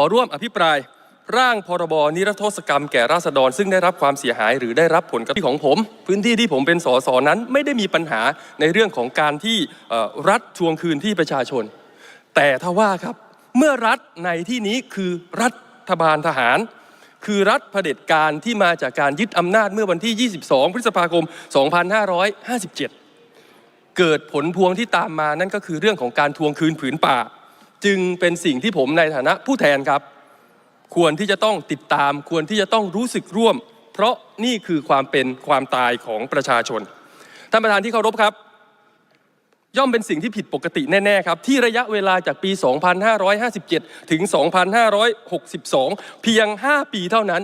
อร่วมอภิปราย ร่างพรบนิรโทษกรรมแก่ราษฎร ซึ่งได้รับความเสียหายหรือได้รับผลกระทบของผม พื้นที่ที่ผมเป็นสสนั้นไม่ได้มีปัญหาในเรื่องของการที่รัฐทวงคืนที่ประชาชน แต่ถ้าว่าครับเมื่อรัฐในที่นี้คือรัฐบาลทหาร คือรัฐเผด็จการที่มาจากการยึดอำนาจเมื่อวันที่ 22 พฤษภาคม 2557 เกิดผลพวงที่ตามมานั่นก็คือเรื่องของการทวงคืนผืนป่า จึงเป็นสิ่งที่ผมในฐานะผู้แทนครับ ควรที่จะต้องติดตาม ควรที่จะต้องรู้สึกร่วม เพราะนี่คือความเป็นความตายของประชาชนท่านประธานที่เคารพครับ ย่อมเป็นสิ่งที่ผิดปกติแน่ๆครับ ที่ระยะเวลาจากปี 2557 ถึง 2562 เพียง 5 ปีเท่านั้น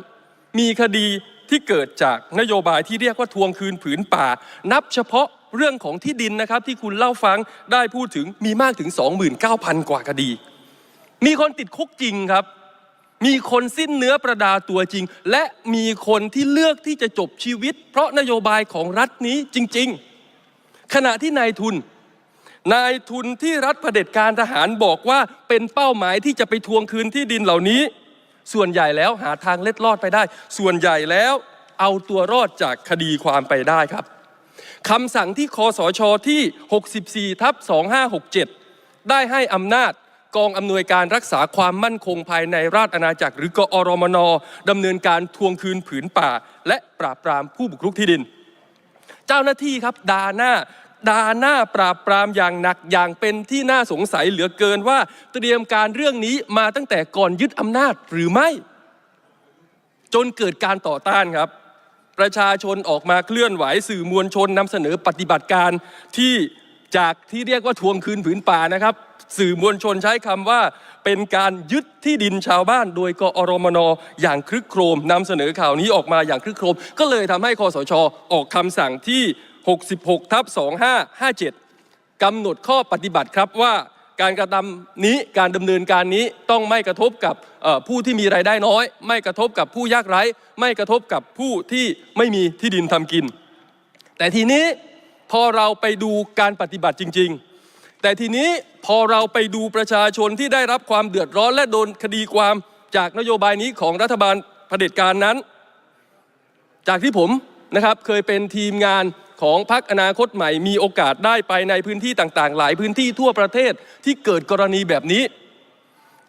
มีคดีที่เกิดจากนโยบายที่เรียกว่าทวงคืนผืนป่า นับเฉพาะ เรื่องของที่ดินนะครับที่คุณเล่าฟังได้พูดถึงมีมากถึง 29,000 กว่าคดี มีคนติดคุกจริงครับ มีคนสิ้นเนื้อประดาตัวจริง และมีคนที่เลือกที่จะจบชีวิต เพราะนโยบายของรัฐนี้จริง ๆ ขณะที่นายทุน นายทุนที่รัฐเผด็จการทหารบอกว่าเป็นเป้าหมายที่จะไปทวงคืนที่ดินเหล่านี้ ส่วนใหญ่แล้วหาทางเล็ดลอดไปได้ ส่วนใหญ่แล้วเอาตัวรอดจากคดีความไปได้ครับ คำสั่งที่คอสชที่ 64 ทับ 2567 ได้ให้อำนาจกองอำนวยการรักษาความมั่นคงภายในราชอาณาจักร หรือกอรมนดำเนินการทวงคืนผืนป่า และปราบปรามผู้บุกรุกที่ดิน เจ้าหน้าที่ครับด่าหน้าด่าหน้าปราบปรามอย่างหนักอย่างเป็นที่น่าสงสัยเหลือเกินว่าเตรียมการเรื่องนี้มาตั้งแต่ก่อนยึดอำนาจหรือไม่ จนเกิดการต่อต้านครับ ประชาชนออกมาเคลื่อนไหวสื่อมวลชนนำเสนอปฏิบัติการที่จากที่เรียกว่าทวงคืนผืนป่านะครับ สื่อมวลชนใช้คำว่า เป็นการยึดที่ดินชาวบ้าน โดยกอรมนอย่างคลึกโครมนำเสนอข่าวนี้ออกมาอย่างคลึกโครม ก็เลยทำให้คอสชออกคำสั่งที่ 66ทับ2557กำหนดข้อปฏิบัติครับว่า การกระทำนี้การดำเนินการนี้ต้องไม่กระทบกับผู้ที่มีรายได้น้อย ไม่กระทบกับผู้ยากไร้ ไม่กระทบกับผู้ที่ไม่มีที่ดินทำกิน แต่ทีนี้พอเราไปดูการปฏิบัติจริง ๆ แต่ทีนี้พอเราไปดูประชาชนที่ได้รับความเดือดร้อนและโดนคดีความจากนโยบายนี้ของรัฐบาลเผด็จการนั้น จากที่ผม นะครับเคยเป็นทีมงานของพรรคอนาคตใหม่ มีโอกาสได้ไปในพื้นที่ต่างๆ หลายพื้นที่ทั่วประเทศที่เกิดกรณีแบบนี้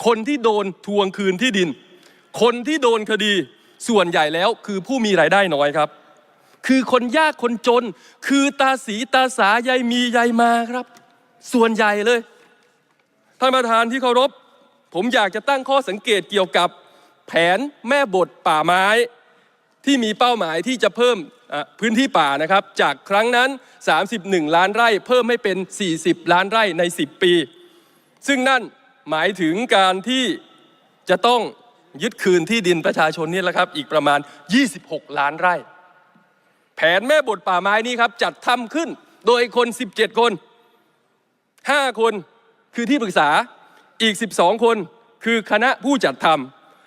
คนที่โดนทวงคืนที่ดิน คนที่โดนคดีส่วนใหญ่แล้วคือผู้มีรายได้น้อยครับ คือคนยากคนจน คือตาสีตาสายายมียายมาครับ ส่วนใหญ่เลยท่านประธานที่เคารพ ผมอยากจะตั้งข้อสังเกตเกี่ยวกับแผนแม่บทป่าไม้ ที่มีเป้าหมายที่จะเพิ่มพื้นที่ป่านะครับ จากครั้งนั้น 31 ล้านไร่ เพิ่มให้เป็น 40 ล้านไร่ใน 10 ปี ซึ่งนั่นหมายถึงการที่จะต้องยึดคืนที่ดินประชาชนนี่แหละครับ อีกประมาณ 26 ล้านไร่ แผนแม่บทป่าไม้นี้ครับ จัดทำขึ้นโดยคน 17 คน 5 คนคือที่ปรึกษาอีก 12 คนคือคณะผู้จัดท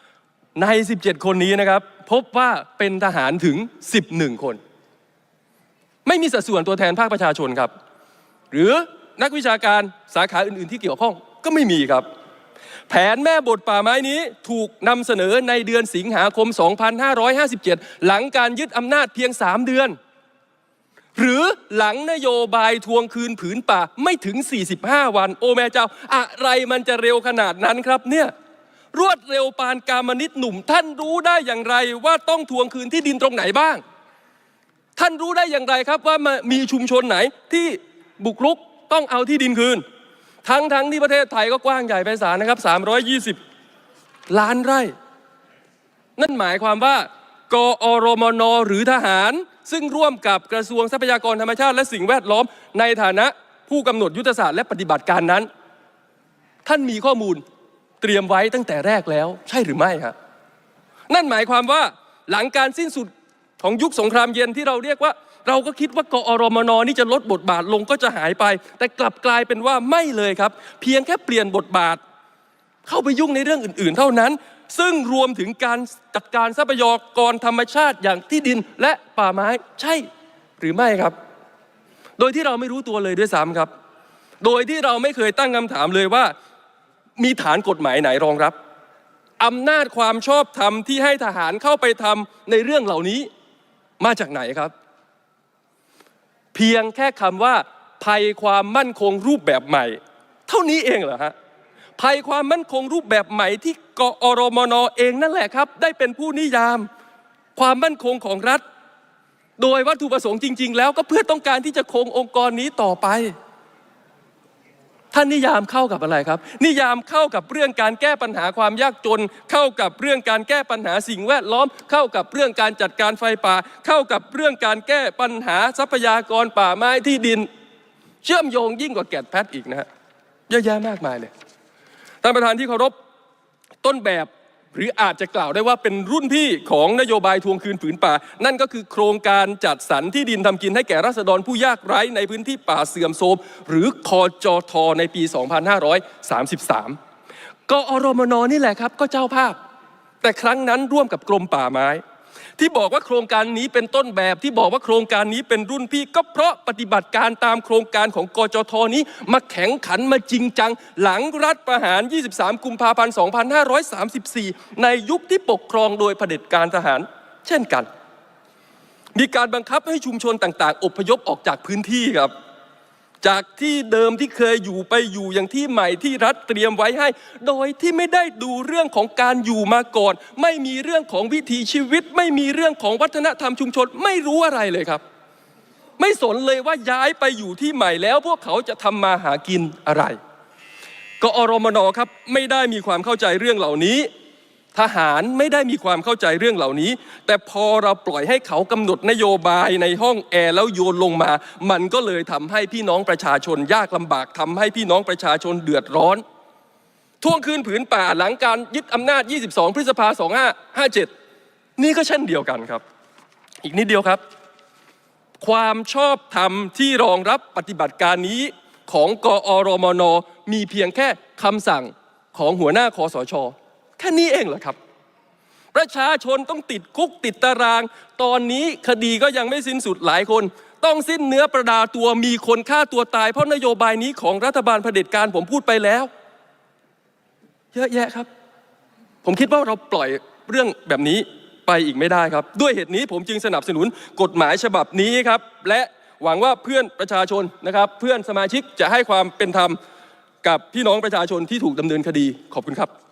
ำใน 17 คนนี้นะครับ พบว่าเป็นทหารถึง 11 คน ไม่มีสัดส่วนตัวแทนภาคประชาชนครับ หรือนักวิชาการสาขาอื่น ๆ ที่เกี่ยวข้องก็ไม่มีครับ แผนแม่บทป่าไม้นี้ถูกนำเสนอในเดือนสิงหาคม 2557 หลังการยึดอำนาจเพียง 3 เดือน หรือหลังนโยบายทวงคืนผืนป่าไม่ถึง 45 วัน โอแม่เจ้า อะไรมันจะเร็วขนาดนั้นครับเนี่ย รวดเร็วปานกามนิตหนุ่ม ท่านรู้ได้อย่างไรว่าต้องทวงคืนที่ดินตรงไหนบ้าง ท่านรู้ได้อย่างไรครับว่ามีชุมชนไหนที่บุกรุกต้องเอาที่ดินคืน ทั้งทั้งที่ประเทศไทยก็กว้างใหญ่ไพศาลนะครับ 320 ล้านไร่ นั่นหมายความว่ากอรมนหรือทหาร ซึ่งร่วมกับกระทรวงทรัพยากรธรรมชาติและสิ่งแวดล้อม ในฐานะผู้กำหนดยุทธศาสตร์และปฏิบัติการนั้น ท่านมีข้อมูล เตรียมไว้ตั้งแต่แรกแล้ว ใช่หรือไม่ครับนั่นหมายความว่าหลังการสิ้นสุดของยุคสงครามเย็นที่เราเรียกว่า เราก็คิดว่ากอรมนนี่จะลดบทบาทลงก็จะหายไป แต่กลับกลายเป็นว่าไม่เลยครับ เพียงแค่เปลี่ยนบทบาท เข้าไปยุ่งในเรื่องอื่น ๆ เท่านั้น ซึ่งรวมถึงการจัดการทรัพยากรธรรมชาติอย่างที่ดินและป่าไม้ใช่หรือไม่ครับ โดยที่เราไม่รู้ตัวเลยด้วยซ้ำครับ โดยที่เราไม่เคยตั้งคำถามเลยว่า มีฐานกฎหมายไหนรองรับอำนาจความชอบธรรมที่ให้ทหารเข้าไปทำในเรื่องเหล่านี้มาจากไหนครับ เพียงแค่คำว่า ภัยความมั่นคงรูปแบบใหม่ เท่านี้เองเหรอฮะภัยความมั่นคงรูปแบบใหม่ที่กอรมนเองนั่นแหละครับ ได้เป็นผู้นิยาม ความมั่นคงของรัฐ โดยวัตถุประสงค์จริง ๆ แล้วก็เพื่อต้องการที่จะคงองค์กรนี้ต่อไป ท่านนิยามเข้ากับอะไรครับ นิยามเข้ากับเรื่องการแก้ปัญหาความยากจน เข้ากับเรื่องการแก้ปัญหาสิ่งแวดล้อม เข้ากับเรื่องการจัดการไฟป่า เข้ากับเรื่องการแก้ปัญหาทรัพยากรป่าไม้ที่ดิน เชื่อมโยงยิ่งกว่าแกดแพทอีกนะฮะเยอะแยะมากมายเลยท่านประธานที่เคารพต้นแบบ หรืออาจจะกล่าวได้ว่าเป็นรุ่นพี่ของนโยบายทวงคืนผืนป่า นั่นก็คือโครงการจัดสรรที่ดินทำกินให้แก่ราษฎรผู้ยากไร้ในพื้นที่ป่าเสื่อมโทรมหรือคอจอทอในปี 2533กอรมนนี่แหละครับก็เจ้าภาพ แต่ครั้งนั้นร่วมกับกรมป่าไม้ ที่บอกว่าโครงการนี้เป็นต้นแบบที่บอกว่าโครงการนี้เป็นรุ่นพี่ ก็เพราะปฏิบัติการตามโครงการของกจทนี้ มาแข่งขันมาจริงจัง หลังรัฐประหาร 23 กุมภาพันธ์ 2534 ในยุคที่ปกครองโดยเผด็จการทหาร เช่นกัน มีการบังคับให้ชุมชนต่าง ๆ อพยพออกจากพื้นที่ครับ จากที่เดิมที่เคยอยู่ไปอยู่อย่างที่ใหม่ที่รัฐเตรียมไว้ให้ โดยที่ไม่ได้ดูเรื่องของการอยู่มาก่อน ไม่มีเรื่องของวิถีชีวิต ไม่มีเรื่องของวัฒนธรรมชุมชน ไม่รู้อะไรเลยครับ ไม่สนเลยว่าย้ายไปอยู่ที่ใหม่แล้ว พวกเขาจะทำมาหากินอะไรกอรมนครับไม่ได้มีความเข้าใจเรื่องเหล่านี้ ทหารไม่ได้มีความเข้าใจเรื่องเหล่านี้ แต่พอเราปล่อยให้เขากำหนดนโยบายในห้องแอร์แล้วโยนลงมา มันก็เลยทำให้พี่น้องประชาชนยากลำบากทำให้พี่น้องประชาชนเดือดร้อนท่วงคืนผืนป่าหลังการยึดอำนาจ 22 พฤษภา 2557 นี่ก็เช่นเดียวกันครับ อีกนิดเดียวครับ ความชอบธรรมที่รองรับปฏิบัติการนี้ของกอรมน มีเพียงแค่คำสั่งของหัวหน้าคอสช แค่นี้เองเหรอครับ ประชาชนต้องติดคุกติดตาราง ตอนนี้คดีก็ยังไม่สิ้นสุดหลายคน ต้องสิ้นเนื้อประดาตัวมีคนฆ่าตัวตาย เพราะนโยบายนี้ของรัฐบาลเผด็จการผมพูดไปแล้ว เยอะแยะครับ ผมคิดว่าเราปล่อยเรื่องแบบนี้ไปอีกไม่ได้ครับ ด้วยเหตุนี้ผมจึงสนับสนุนกฎหมายฉบับนี้ครับและหวังว่าเพื่อนประชาชนนะครับ เพื่อนสมาชิกจะให้ความเป็นธรรมกับพี่น้องประชาชนที่ถูกดำเนินคดีขอบคุณครับ